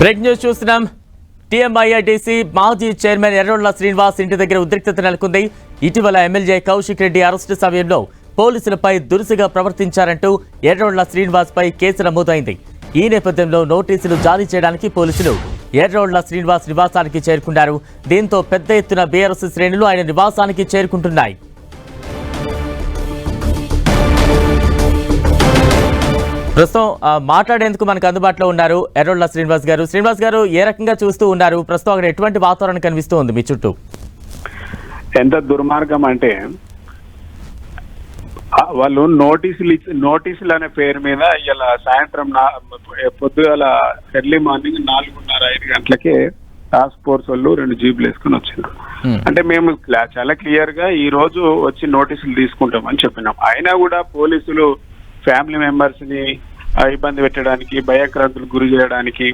Break news చూస్తున్నాం. టీఎంఐఐటీసీ మాజీ chairman ఎర్రోళ్ళ Srinivas ఇంటి దగ్గర ఉద్రిక్తత నెలకొంది. ఇటీవల ఎమ్మెల్యే కౌశిక్ రెడ్డి అరెస్టు సమయంలో పోలీసులపై దురుసుగా ప్రవర్తించారంటూ ఎర్రోళ్ళ శ్రీనివాస్పై కేసు నమోదైంది. ఈ నేపథ్యంలో నోటీసులు జారీ చేయడానికి పోలీసులు ఎర్రోళ్ళ శ్రీనివాస్ నివాసానికి చేరుకున్నారు. దీంతో పెద్ద ఎత్తున బీఆర్ఎస్ శ్రేణులు ఆయన నివాసానికి చేరుకుంటున్నాయి. ప్రస్తుతం మాట్లాడేందుకు మనకు అందుబాటులో ఉన్నారు ఎర్రోళ్ళ శ్రీనివాస్ గారు. శ్రీనివాస్ గారు ఏ రకంగా చూస్తూ ఉన్నారు? ప్రస్తుతం అక్కడ ఎటువంటి వాతావరణం కనిపిస్తూ ఉంది మీ చుట్టూ? ఎంత దుర్మార్గం అంటే వాళ్ళు నోటీసులు ఇచ్చి నోటీసులు అనే పేరు మీద ఇలా సాయంత్రం నా పొద్దుగల ఎర్లీ మార్నింగ్ నాలుగున్నర ఐదు గంటలకే టాస్క్ ఫోర్స్ వాళ్ళు రెండు జీపులు వేసుకుని వచ్చిండ్రు. అంటే మేము చాలా క్లియర్గా ఈ రోజు వచ్చి నోటీసులు తీసుకుంటామని చెప్పినాం. అయినా కూడా పోలీసులు ఫ్యామిలీ మెంబర్స్ని ఇబ్బంది పెట్టడానికి భయక్రాంతులకు గురి చేయడానికి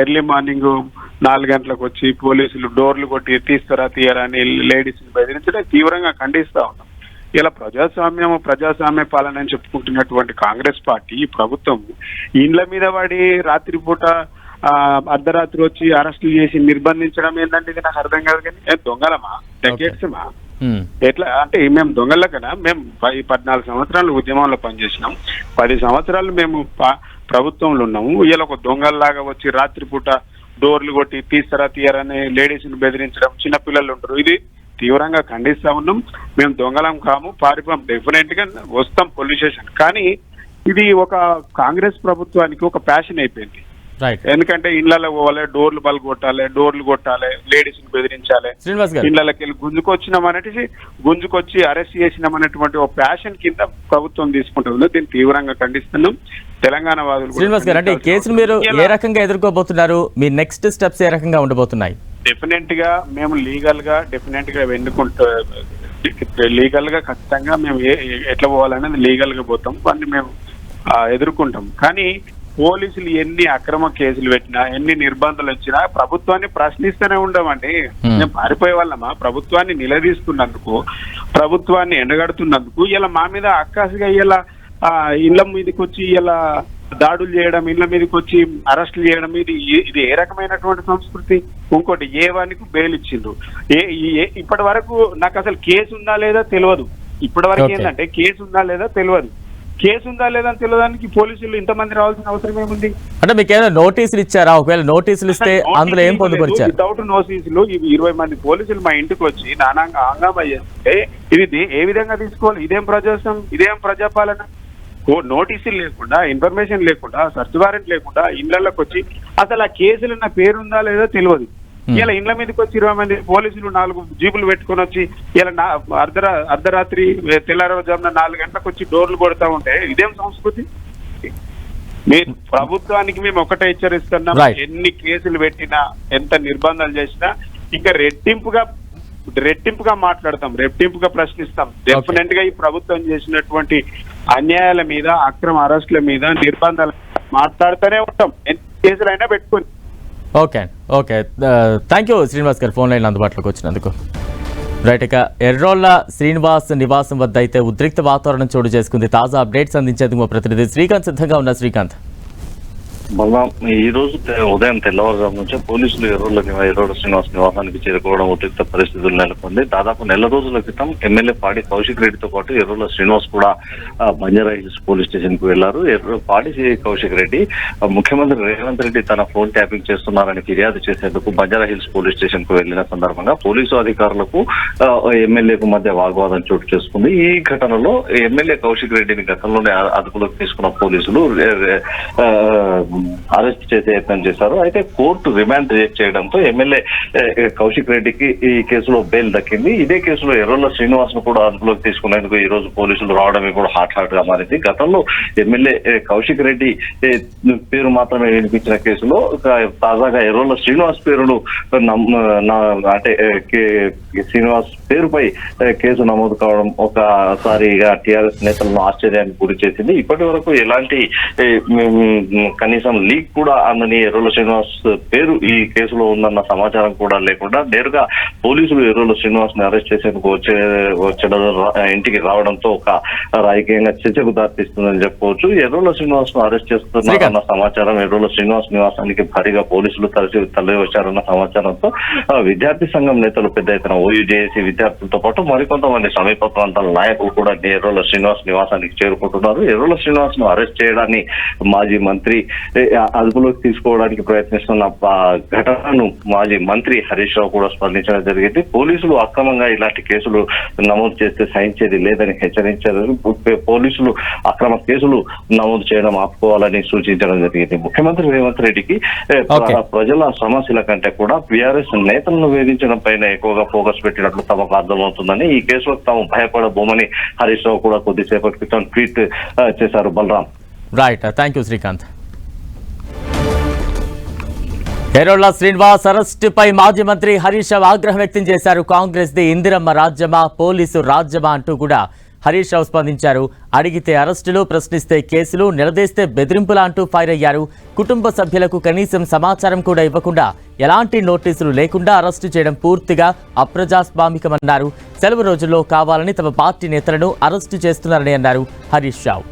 ఎర్లీ మార్నింగ్ నాలుగు గంటలకు వచ్చి పోలీసులు డోర్లు కొట్టి తీస్తారా తీయరా అని లేడీస్ని బెదిరించడం తీవ్రంగా ఖండిస్తా ఉన్నాం. ఇలా ప్రజాస్వామ్యం ప్రజాస్వామ్య పాలన అని చెప్పుకుంటున్నటువంటి కాంగ్రెస్ పార్టీ ఈ ప్రభుత్వం ఇండ్ల మీద పడి రాత్రిపూట ఆ, అర్ధరాత్రి వచ్చి అరెస్టులు చేసి నిర్బంధించడం ఏంటంటే ఇది నాకు అర్థం కాదు కానీ దొంగలమా? డెకేట్స్మా? Hmm. ఎట్లా అంటే మేము దొంగల కదా మేము పది పద్నాలుగు సంవత్సరాలు ఉద్యమంలో పనిచేసినాం. పది సంవత్సరాలు మేము ప్రభుత్వంలో ఉన్నాము. ఇలా ఒక దొంగల్లాగా వచ్చి రాత్రిపూట డోర్లు కొట్టి తీస్తారా తీయరని లేడీస్ని బెదిరించడం చిన్న పిల్లలు ఉంటారు. ఇది తీవ్రంగా ఖండిస్తా ఉన్నాం. మేము దొంగలం కాము. పారిపోం డెఫినెట్గా వస్తాం పోలీస్ స్టేషన్. కానీ ఇది ఒక కాంగ్రెస్ ప్రభుత్వానికి ఒక ప్యాషన్ అయిపోయింది. ఎందుకంటే ఇళ్ళలో పోవాలి డోర్లు బల్ కొట్టాలి డోర్లు కొట్టాలి లేడీస్ని బెదిరించాలి. శ్రీనివాస్ గారు. ఇళ్ళకి వెళ్ళి గుంజుకొచ్చినాం అనేసి గుంజుకొచ్చి అరెస్ట్ చేసినాం అనేటువంటి ఒక ప్యాషన్ కింద ప్రభుత్వం తీసుకుంటుంది. దీన్ని తీవ్రంగా ఖండిస్తున్నాం. తెలంగాణ వాదులు శ్రీనివాస్ గారు అంటే ఈ కేసును మీరు ఏ రకంగా ఎదుర్కోబోతున్నారు? మీ నెక్స్ట్ స్టెప్స్ ఏ రకంగా ఉండబోతున్నాయి? డెఫినెట్గా మేము లీగల్గా డెఫినెట్గా ఎన్నుకుంటూ లీగల్గా ఖచ్చితంగా మేము ఎట్లా పోవాలనేది లీగల్గా పోతాం. వాటిని మేము ఎదుర్కొంటాం. కానీ పోలీసులు ఎన్ని అక్రమ కేసులు పెట్టినా ఎన్ని నిర్బంధాలు వచ్చినా ప్రభుత్వాన్ని ప్రశ్నిస్తూనే ఉండమండి. Hmm. మేము పారిపోయే వాళ్ళమా? ప్రభుత్వాన్ని నిలదీస్తున్నందుకు ప్రభుత్వాన్ని ఎండగడుతున్నందుకు ఇలా మా మీద అక్కాసిగా ఇలా ఇళ్ళ మీదకి వచ్చి ఇలా దాడులు చేయడం ఇళ్ళ మీదకి వచ్చి అరెస్టులు చేయడం ఇది ఇది ఏ రకమైనటువంటి సంస్కృతి? ఇంకోటి ఏ వానికి బెయిల్ ఇచ్చిండ్రు ఏ ఇప్పటి వరకు నాకు అసలు కేసు ఉందా లేదా తెలియదు ఇప్పటి వరకు. ఏంటంటే కేసు ఉందా లేదా తెలియదు కేసు ఉందా లేదా అని తెలియడానికి పోలీసులు ఇంతమంది రావాల్సిన అవసరం ఏముంది? అంటే మీకు ఏమైనా నోటీసులు ఇచ్చారా? ఒకవేళ నోటీసులు ఇస్తే అందులో ఏం పొందుపరిచారు? వితౌట్ నోటీసులు ఇవి ఇరవై మంది పోలీసులు మా ఇంటికి వచ్చి నానాంగా హంగామా చేస్తే ఇది ఏ విధంగా తీసుకోవాలి? ఇదేం ప్రజాస్వామ్యం? ఇదేం ప్రజాపాలన? ఓ నోటీసులు లేకుండా ఇన్ఫర్మేషన్ లేకుండా సర్చ్ వారెంట్ లేకుండా ఇళ్ళలోకి వచ్చి అసలు ఆ కేసులు నా పేరుందా లేదో తెలియదు. ఇలా ఇండ్ల మీదకి వచ్చి ఇరవై మంది పోలీసులు నాలుగు జీపులు పెట్టుకొని వచ్చి ఇలా అర్ధరా అర్ధరాత్రి తెల్లారుజామున నాలుగు గంటలకు వచ్చి డోర్లు కొడతా ఉంటే ఇదేం సంస్కృతి? మీరు ప్రభుత్వానికి మేము ఒకటే హెచ్చరిస్తున్నాం. ఎన్ని కేసులు పెట్టినా ఎంత నిర్బంధాలు చేసినా ఇంకా రెట్టింపుగా రెట్టింపుగా మాట్లాడతాం రెట్టింపుగా ప్రశ్నిస్తాం. డెఫినెట్గా ఈ ప్రభుత్వం చేసినటువంటి అన్యాయాల మీద అక్రమ అరెస్టుల మీద నిర్బంధాల మాట్లాడుతూనే ఉంటాం. ఎన్ని కేసులైనా పెట్టుకొని. Okay okay. Thank you Srinivas garu phone line అందుబాటులోకి వచ్చినందుకు. రైట్ ఇక ఎర్రోళ్ళ శ్రీనివాస్ నివాసం వద్ద అయితే ఉద్రిక్త వాతావరణం చోటు చేసుకుంది. తాజా అప్డేట్స్ అందించేందుకు మా ప్రతినిధి శ్రీకాంత్ సిద్ధంగా ఉన్న శ్రీకాంత్. మళ్ళా ఈ రోజు ఉదయం తెల్లవారుజాము నుంచే పోలీసులు ఎర్రోళ్ళ ఎర్రోడ శ్రీనివాస్ నివాసానికి చేరుకోవడం ఉద్రిక్త పరిస్థితులు నెలకొంది. దాదాపు నెల రోజుల క్రితం ఎమ్మెల్యే పాడి కౌశిక్ రెడ్డితో పాటు ఎర్రోళ్ళ శ్రీనివాస్ కూడా ఆ, బంజారా హిల్స్ పోలీస్ స్టేషన్కు వెళ్ళారు. ఎర్ర పాడి కౌశిక్ రెడ్డి ముఖ్యమంత్రి రేవంత్ రెడ్డి తన ఫోన్ ట్యాపింగ్ చేస్తున్నారని ఫిర్యాదు చేసేందుకు బంజారా హిల్స్ పోలీస్ స్టేషన్కు వెళ్ళిన సందర్భంగా పోలీసు అధికారులకు ఎమ్మెల్యేకు మధ్య వాగ్వాదం చోటు చేసుకుంది. ఈ ఘటనలో ఎమ్మెల్యే కౌశిక్ రెడ్డిని గతంలోనే అదుపులోకి తీసుకున్న పోలీసులు అరెస్ట్ చేసే యత్నం చేశారు. అయితే కోర్టు రిమాండ్ రిజెక్ట్ చేయడంతో ఎమ్మెల్యే కౌశిక్ రెడ్డికి ఈ కేసులో బెయిల్ దక్కింది. ఇదే కేసులో ఎర్రోళ్ళ శ్రీనివాస్ను కూడా అదుపులోకి తీసుకునేందుకు ఈ రోజు పోలీసులు రావడమే కూడా హాట్ హాట్గా మారింది. గతంలో ఎమ్మెల్యే కౌశిక్ రెడ్డి పేరు మాత్రమే వినిపించిన కేసులో ఒక తాజాగా ఎర్రోళ్ళ శ్రీనివాస్ పేరును నమ్- నా- అంటే శ్రీనివాస్ పేరుపై కేసు నమోదు కావడం ఒకసారిగా టీఆర్ఎస్ నేతలను ఆశ్చర్యానికి గురి చేసింది. ఇప్పటి వరకు ఎలాంటి కనీసం కనీసం లీక్ కూడా అందని ఎర్రోల శ్రీనివాస్ పేరు. ఈ కేసులో ఉందన్న సమాచారం కూడా లేకుండా నేరుగా పోలీసులు ఎర్రోల శ్రీనివాస్ని అరెస్ట్ చేసేందుకు వచ్చే వచ్చడం రా- ఇంటికి రావడంతో ఒక రాజకీయంగా చర్చకు దారితీస్తుందని చెప్పుకోవచ్చు. ఎర్రోల శ్రీనివాస్ను అరెస్ట్ చేస్తున్నారన్న సమాచారం ఎర్రోల శ్రీనివాస్ నివాసానికి భారీగా పోలీసులు తరలి తరలి వచ్చారన్న సమాచారంతో విద్యార్థి సంఘం నేతలు పెద్ద ఎత్తున ఓయూజేఏసీ విద్యార్థులతో పాటు మరికొంతమంది సమీప ప్రాంతాల నాయకులు కూడా ఎర్రోల శ్రీనివాస్ నివాసానికి చేరుకుంటున్నారు. ఎర్రోల శ్రీనివాస్ను అరెస్ట్ చేయడాన్ని మాజీ మంత్రి అదుపులోకి తీసుకోవడానికి ప్రయత్నిస్తున్న ఘటనను మాజీ మంత్రి హరీష్ రావు కూడా స్పందించడం జరిగింది. పోలీసులు అక్రమంగా ఇలాంటి కేసులు నమోదు చేస్తే సహించేది లేదని హెచ్చరించారు. పోలీసులు అక్రమ కేసులు నమోదు చేయడం ఆపుకోవాలని సూచించడం జరిగింది. ముఖ్యమంత్రి రేవంత్ రెడ్డికి. ప్రజల సమస్యల కంటే కూడా బీఆర్ఎస్ నేతలను వేధించడం పైన ఎక్కువగా ఫోకస్ పెట్టినట్లు తమకు అర్థమవుతుందని ఈ కేసులో తాము భయపడబోమని హరీష్ రావు కూడా కొద్దిసేపటి క్రితం ట్వీట్ చేశారు. Balram. Right thank you Srikanth Errolla Srinivas అరెస్టుపై మాజీ మంత్రి హరీష్ రావు ఆగ్రహం వ్యక్తం చేశారు. కాంగ్రెస్ది ఇందిరమ్మ రాజ్యమా పోలీసు రాజ్యమా అంటూ కూడా హరీష్ రావు స్పందించారు. అడిగితే అరెస్టులు ప్రశ్నిస్తే కేసులు నిలదీస్తే బెదిరింపులా అంటూ ఫైర్ అయ్యారు. కుటుంబ సభ్యులకు కనీసం సమాచారం కూడా ఇవ్వకుండా ఎలాంటి నోటీసులు లేకుండా అరెస్టు చేయడం పూర్తిగా అప్రజాస్వామికమన్నారు. సెలవు రోజుల్లో కావాలని తమ పార్టీ నేతలను అరెస్టు చేస్తున్నారని అన్నారు హరీష్ రావు.